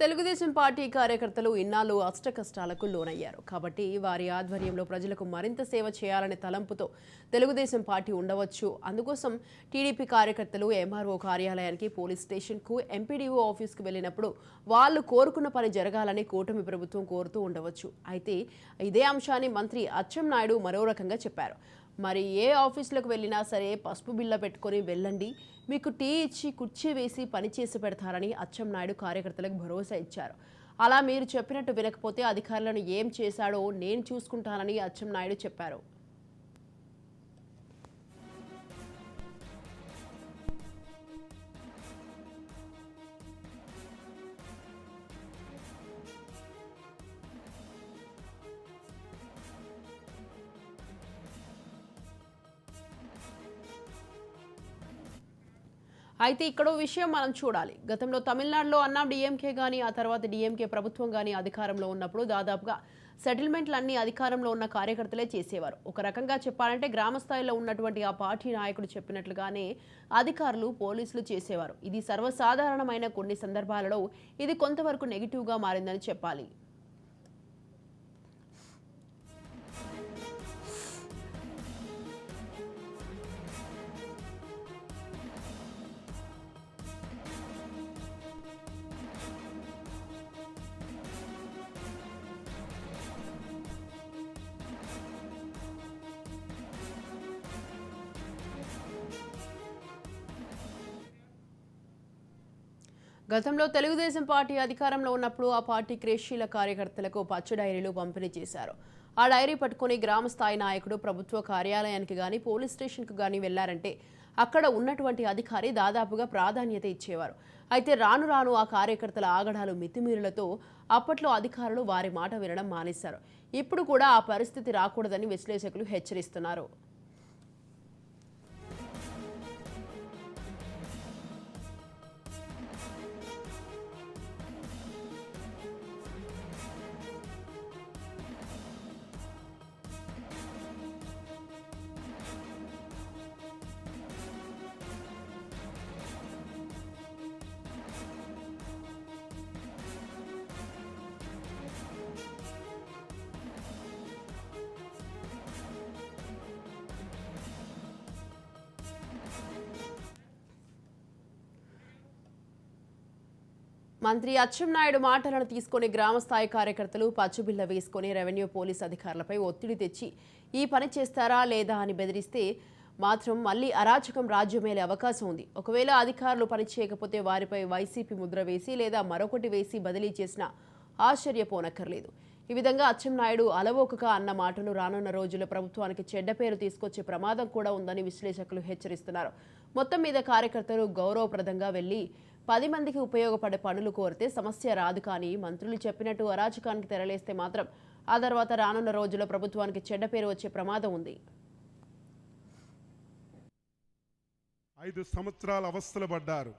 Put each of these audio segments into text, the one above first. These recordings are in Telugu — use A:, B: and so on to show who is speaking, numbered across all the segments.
A: తెలుగుదేశం పార్టీ కార్యకర్తలు ఇన్నాళ్ళు అష్ట కష్టాలకు లోనయ్యారు. కాబట్టి వారి ఆధ్వర్యంలో ప్రజలకు మరింత సేవ చేయాలనే తలంపుతో తెలుగుదేశం పార్టీ ఉండవచ్చు. అందుకోసం టీడీపీ కార్యకర్తలు ఎంఆర్ఓ కార్యాలయానికి పోలీస్ స్టేషన్కు ఎంపీడీఓ ఆఫీస్కు వెళ్ళినప్పుడు వాళ్ళు కోరుకున్న పని జరగాలని కూటమి ప్రభుత్వం కోరుతూ ఉండవచ్చు. అయితే ఇదే అంశాన్ని మంత్రి అచ్చెం నాయుడు మరో రకంగా చెప్పారు. మరి ఏ ఆఫీసులకు వెళ్ళినా సరే పసుపు బిళ్ళ పెట్టుకొని వెళ్ళండి. మీకు టీ ఇచ్చి కుర్చీ వేసి పని చేసి పెడతారని అచ్చెన్నాయుడు కార్యకర్తలకు భరోసా ఇచ్చారు. అలా మీరు చెప్పినట్టు వినకపోతే అధికారులను ఏం చేశాడో నేను చూసుకుంటానని అచ్చెన్నాయుడు చెప్పారు. అయితే ఇక్కడో విషయం మనం చూడాలి. గతంలో తమిళనాడులో అన్నా డిఎంకే కానీ ఆ తర్వాత డిఎంకే ప్రభుత్వం కానీ అధికారంలో ఉన్నప్పుడు దాదాపుగా సెటిల్మెంట్లన్నీ అధికారంలో ఉన్న కార్యకర్తలే చేసేవారు. ఒక రకంగా చెప్పాలంటే గ్రామ స్థాయిలో ఉన్నటువంటి ఆ పార్టీ నాయకుడు చెప్పినట్లుగానే అధికారులు పోలీసులు చేసేవారు. ఇది సర్వసాధారణమైన కొన్ని సందర్భాలలో ఇది కొంతవరకు నెగిటివ్గా మారిందని చెప్పాలి. గతంలో తెలుగుదేశం పార్టీ అధికారంలో ఉన్నప్పుడు ఆ పార్టీ క్రియాశీల కార్యకర్తలకు పచ్చ డైరీలు పంపిణీ చేశారు. ఆ డైరీ పట్టుకుని గ్రామ స్థాయి నాయకుడు ప్రభుత్వ కార్యాలయానికి కానీ పోలీస్ స్టేషన్కు కానీ వెళ్ళారంటే అక్కడ ఉన్నటువంటి అధికారి దాదాపుగా ప్రాధాన్యత ఇచ్చేవారు. అయితే రాను రాను ఆ కార్యకర్తల ఆగడాలు మితిమీరులతో అప్పట్లో అధికారులు వారి మాట వినడం మానేశారు. ఇప్పుడు కూడా ఆ పరిస్థితి రాకూడదని విశ్లేషకులు హెచ్చరిస్తున్నారు. మంత్రి అచ్చెన్నాయుడు మాటలను తీసుకొని గ్రామస్థాయి కార్యకర్తలు పచ్చుబిల్ల వేసుకొని రెవెన్యూ పోలీస్ అధికారులపై ఒత్తిడి తెచ్చి ఈ పని చేస్తారా లేదా అని బెదిరిస్తే మాత్రం మళ్ళీ అరాచకం రాజ్యమేలే అవకాశం ఉంది. ఒకవేళ అధికారులు పని చేయకపోతే వారిపై వైసీపీ ముద్ర వేసి లేదా మరొకటి వేసి బదిలీ చేసిన ఆశ్చర్యపోనక్కర్లేదు ఈ విధంగా అచ్చెన్నాయుడు అలవోకగా అన్న మాటలు రానున్న రోజుల్లో ప్రభుత్వానికి చెడ్డ పేరు తీసుకొచ్చే ప్రమాదం కూడా ఉందని విశ్లేషకులు హెచ్చరిస్తున్నారు. మొత్తం మీద కార్యకర్తలు గౌరవప్రదంగా వెళ్ళి పది మందికి ఉపయోగపడే పనులు కోరితే సమస్య రాదు కానీ మంత్రులు చెప్పినట్టు అరాచకానికి తెరలేస్తే మాత్రం ఆ తర్వాత రానున్న రోజుల్లో ప్రభుత్వానికి చెడ్డ పేరు వచ్చే ప్రమాదం ఉంది.
B: ఐదు సంవత్సరాల అవస్థలు పడ్డారు.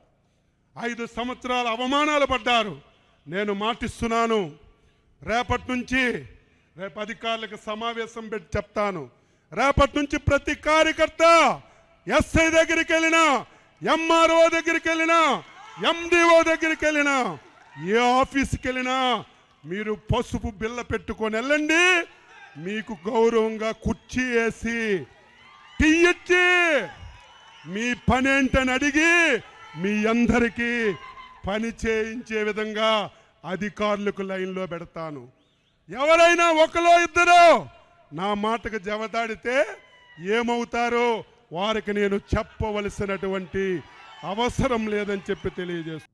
B: ఐదు సంవత్సరాల అవమానాలు పడ్డారు. నేను మాటిస్తున్నాను. రేపటి నుంచి రేపు అధికారులకు సమావేశం పెట్టి చెప్తాను. రేపటి నుంచి ప్రతి కార్యకర్త ఎస్ఐ దగ్గరికి వెళ్ళినా ఎంఆర్ఓ దగ్గరికి వెళ్ళినా ఎండిఓ దగ్గరికి వెళ్ళినా ఏ ఆఫీస్కి వెళ్ళినా మీరు పసుపు బిల్ల పెట్టుకొని వెళ్ళండి. మీకు గౌరవంగా కుర్చీ వేసి టీ ఇచ్చి మీ పని ఏంటని అడిగి మీ అందరికీ పని చేయించే విధంగా అధికారులకు లైన్లో పెడతాను. ఎవరైనా ఒకలో ఇద్దరు నా మాటకు జవదాడితే ఏమవుతారో వారికి నేను చెప్పవలసినటువంటి అవసరం లేదని చెప్పి తెలియజేస్తుంది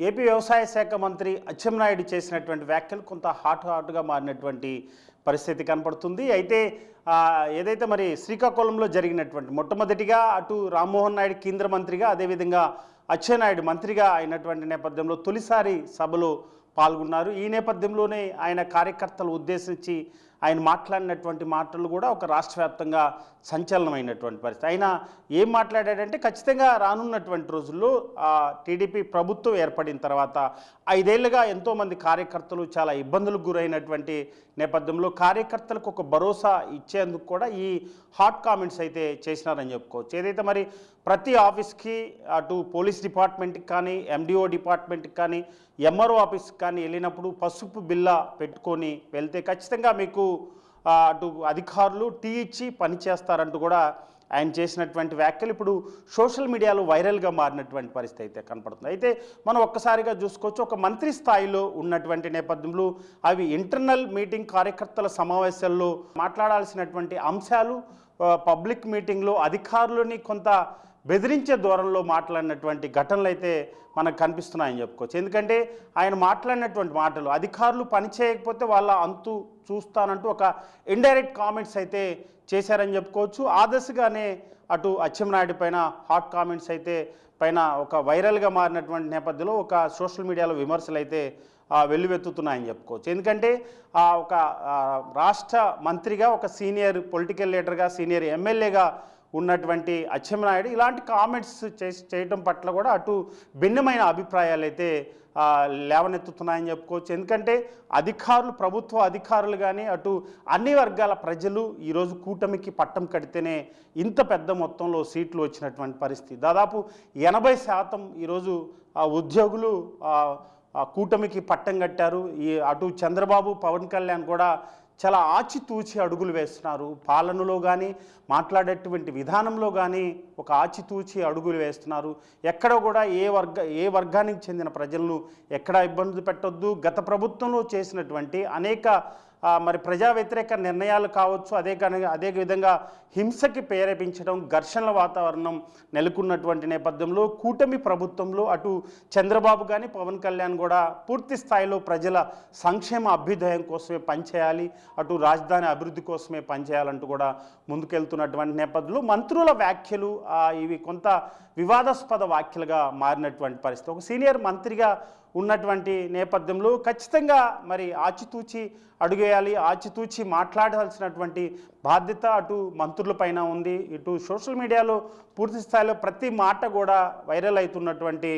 C: ఏపీ వ్యవసాయ శాఖ మంత్రి అచ్చెన్నాయుడు చేసినటువంటి వ్యాఖ్యలు కొంత హాట్ హాట్గా మారినటువంటి పరిస్థితి కనపడుతుంది. అయితే ఏదైతే మరి శ్రీకాకుళంలో జరిగినటువంటి మొట్టమొదటిగా అటు రామ్మోహన్ నాయుడు కేంద్ర మంత్రిగా అదేవిధంగా అచ్చెన్నాయుడు మంత్రిగా అయినటువంటి నేపథ్యంలో తొలిసారి సభలో పాల్గొన్నారు. ఈ నేపథ్యంలోనే ఆయన కార్యకర్తలు ఉద్దేశించి ఆయన మాట్లాడినటువంటి మాటలు కూడా ఒక రాష్ట్ర వ్యాప్తంగా సంచలనమైనటువంటి పరిస్థితి. ఆయన ఏం మాట్లాడాడంటే ఖచ్చితంగా రానున్నటువంటి రోజుల్లో టీడీపీ ప్రభుత్వం ఏర్పడిన తర్వాత ఐదేళ్ళుగా ఎంతోమంది కార్యకర్తలు చాలా ఇబ్బందులకు గురైనటువంటి నేపథ్యంలో కార్యకర్తలకు ఒక భరోసా ఇచ్చేందుకు కూడా ఈ హాట్ కామెంట్స్ అయితే చేసినారని చెప్పుకోవచ్చు. ఏదైతే మరి ప్రతి ఆఫీస్కి అటు పోలీస్ డిపార్ట్మెంట్కి కానీ ఎండిఓ డిపార్ట్మెంట్కి కానీ ఎంఆర్ఓ ఆఫీస్కి కానీ వెళ్ళినప్పుడు పసుపు బిల్ల పెట్టుకొని వెళ్తే ఖచ్చితంగా మీకు అటు అధికారులు టీ ఇచ్చి పని చేస్తారంటూ కూడా ఆయన చేసినటువంటి వ్యాఖ్యలు ఇప్పుడు సోషల్ మీడియాలో వైరల్గా మారినటువంటి పరిస్థితి అయితే కనపడుతుంది. అయితే మనం ఒక్కసారిగా చూసుకోవచ్చు ఒక మంత్రి స్థాయిలో ఉన్నటువంటి నేపథ్యంలో అవి ఇంటర్నల్ మీటింగ్ కార్యకర్తల సమావేశాల్లో మాట్లాడాల్సినటువంటి అంశాలు పబ్లిక్ మీటింగ్లో అధికారులని కొంత బెదిరించే దూరంలో మాట్లాడినటువంటి ఘటనలు అయితే మనకు కనిపిస్తున్నాయని చెప్పుకోవచ్చు. ఎందుకంటే ఆయన మాట్లాడినటువంటి మాటలు అధికారులు పని చేయకపోతే వాళ్ళ అంతు చూస్తానంటూ ఒక ఇండైరెక్ట్ కామెంట్స్ అయితే చేశారని చెప్పుకోవచ్చు. ఆదర్శగానే అటు అచ్చెంనాయుడు పైన హాట్ కామెంట్స్ అయితే పైన ఒక వైరల్గా మారినటువంటి నేపథ్యంలో ఒక సోషల్ మీడియాలో విమర్శలు అయితే వెల్లువెత్తుతున్నాయని చెప్పుకోవచ్చు. ఎందుకంటే ఆ, ఒక రాష్ట్ర మంత్రిగా ఒక సీనియర్ పొలిటికల్ లీడర్గా సీనియర్ ఎమ్మెల్యేగా ఉన్నటువంటి అచ్చెంనాయుడు ఇలాంటి కామెంట్స్ చేసి చేయటం పట్ల కూడా అటు భిన్నమైన అభిప్రాయాలు అయితే లేవనెత్తుతున్నాయని చెప్పుకోవచ్చు. ఎందుకంటే అధికారులు ప్రభుత్వ అధికారులు కానీ అటు అన్ని వర్గాల ప్రజలు ఈరోజు కూటమికి పట్టం కడితేనే ఇంత పెద్ద మొత్తంలో సీట్లు వచ్చినటువంటి పరిస్థితి. దాదాపు ఎనభై శాతం ఈరోజు ఉద్యోగులు కూటమికి పట్టం కట్టారు. ఈ అటు చంద్రబాబు పవన్ కళ్యాణ్ కూడా చాలా ఆచితూచి అడుగులు వేస్తున్నారు. పాలనలో కానీ మాట్లాడేటువంటి విధానంలో కానీ ఒక ఆచితూచి అడుగులు వేస్తున్నారు. ఎక్కడ కూడా ఏ వర్గ ఏ వర్గానికి చెందిన ప్రజలను ఎక్కడ ఇబ్బంది పెట్టొద్దు. గత ప్రభుత్వంలో చేసినటువంటి అనేక మరి ప్రజా వ్యతిరేక నిర్ణయాలు కావచ్చు అదే అదే విధంగా హింసకి ప్రేరేపించడం ఘర్షణల వాతావరణం నెలకొన్నటువంటి నేపథ్యంలో కూటమి ప్రభుత్వంలో అటు చంద్రబాబు కానీ పవన్ కళ్యాణ్ కూడా పూర్తి స్థాయిలో ప్రజల సంక్షేమ అభ్యుదయం కోసమే పనిచేయాలి అటు రాజధాని అభివృద్ధి కోసమే పనిచేయాలంటూ కూడా ముందుకెళ్తున్నటువంటి నేపథ్యంలో మంత్రుల వ్యాఖ్యలు ఇవి కొంత వివాదాస్పద వ్యాఖ్యలుగా మారినటువంటి పరిస్థితి. ఒక సీనియర్ మంత్రిగా ఉన్నటువంటి నేపథ్యంలో ఖచ్చితంగా మరి ఆచితూచి అడుగేయాలి ఆచితూచి మాట్లాడాల్సినటువంటి బాధ్యత అటు మంత్రులపైన ఉంది. ఇటు సోషల్ మీడియాలో పూర్తి స్థాయిలో ప్రతి మాట కూడా వైరల్ అవుతున్నటువంటి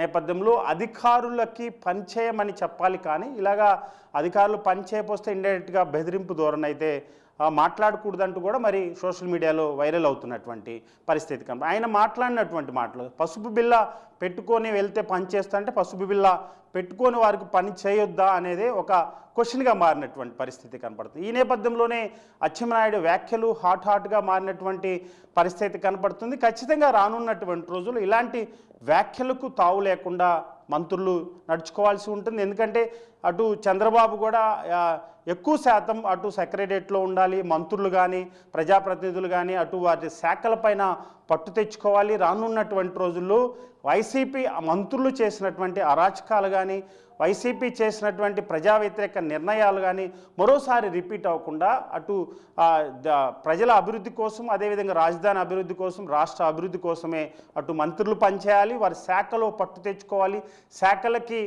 C: నేపథ్యంలో అధికారులకి పనిచేయమని చెప్పాలి కానీ ఇలాగా అధికారులు పనిచేయపోస్తే ఇండైరెక్ట్గా బెదిరింపు ధోరణి అయితే మాట్లాడకూడదంటూ కూడా మరి సోషల్ మీడియాలో వైరల్ అవుతున్నటువంటి పరిస్థితి కనుక. ఆయన మాట్లాడినటువంటి మాటలు పసుపు బిల్ల పెట్టుకొని వెళ్తే పని చేస్తా అంటే పసుపు బిల్ల పెట్టుకొని వారికి పని చేయొద్దా అనేది ఒక క్వశ్చన్గా మారినటువంటి పరిస్థితి కనపడుతుంది. ఈ నేపథ్యంలోనే అచ్చెన్నాయుడు వ్యాఖ్యలు హాట్ హాట్గా మారినటువంటి పరిస్థితి కనపడుతుంది. ఖచ్చితంగా రానున్నటువంటి రోజులు ఇలాంటి వ్యాఖ్యలకు తావు లేకుండా మంత్రులు నడుచుకోవాల్సి ఉంటుంది. ఎందుకంటే అటు చంద్రబాబు కూడా ఎక్కువ శాతం అటు సెక్రటరియట్లో ఉండాలి. మంత్రులు కానీ ప్రజాప్రతినిధులు కానీ అటు వారి శాఖలపైన పట్టు తెచ్చుకోవాలి. రానున్నటువంటి రోజుల్లో వైసీపీ మంత్రులు చేసినటువంటి అరాచకాలు కానీ వైసీపీ చేసినటువంటి ప్రజా వ్యతిరేక నిర్ణయాలు కానీ మరోసారి రిపీట్ అవ్వకుండా అటు ద- ప్రజల అభివృద్ధి కోసం అదేవిధంగా రాజధాని అభివృద్ధి కోసం రాష్ట్ర అభివృద్ధి కోసమే అటు మంత్రులు పనిచేయాలి వారి శాఖలో పట్టు తెచ్చుకోవాలి శాఖలకి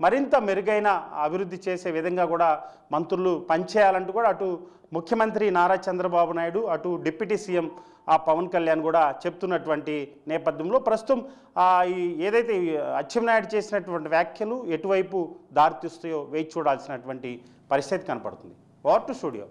C: మరింత మెరుగైన అభివృద్ధి చేసే విధంగా కూడా మంత్రులు పనిచేయాలంటూ కూడా అటు ముఖ్యమంత్రి నారా చంద్రబాబు నాయుడు అటు డిప్యూటీ సీఎం ఆ పవన్ కళ్యాణ్ కూడా చెప్తున్నటువంటి నేపథ్యంలో ప్రస్తుతం ఈ ఏదైతే అచ్చెన్నాయుడు చేసినటువంటి వ్యాఖ్యలు ఎటువైపు దారితీస్తాయో వేచి చూడాల్సినటువంటి పరిస్థితి కనపడుతుంది. Over to studio.